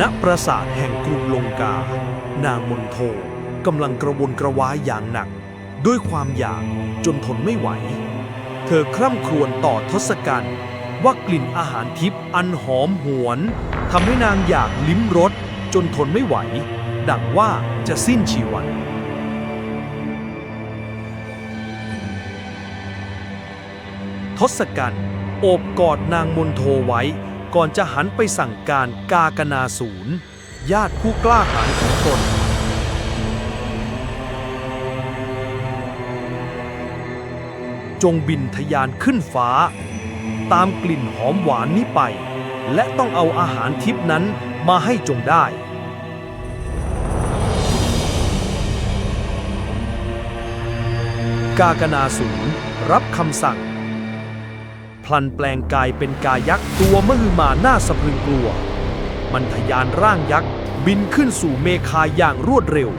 ณปราสาทแห่งกรุงลงกา นางมนโทกำลังกระวนกระวายอย่างหนัก ด้วยความอยากจนทนไม่ไหว เธอคร่ำครวญต่อทศกัณฐ์ว่ากลิ่นอาหารทิพย์อันหอมหวนทำให้นางอยากลิ้มรสจนทนไม่ไหว ดังว่าจะสิ้นชีวัน ทศกัณฐ์โอบกอดนางมนโทไว้ ก่อนจะหันไปสั่งการกากนาศูนย์ญาติผู้กล้าหาญของตนจงบินทะยานขึ้นฟ้า ตามกลิ่นหอมหวานนี้ไป และต้องเอาอาหารทิพนั้นมาให้จงได้ กากนาศูนย์รับคำสั่ง พลันแปลงกายเป็นกายักษ์ตัวมหึมาหน้าสะพรึงกลัว มันทะยานร่างยักษ์บินขึ้นสู่เมฆาอย่างรวดเร็ว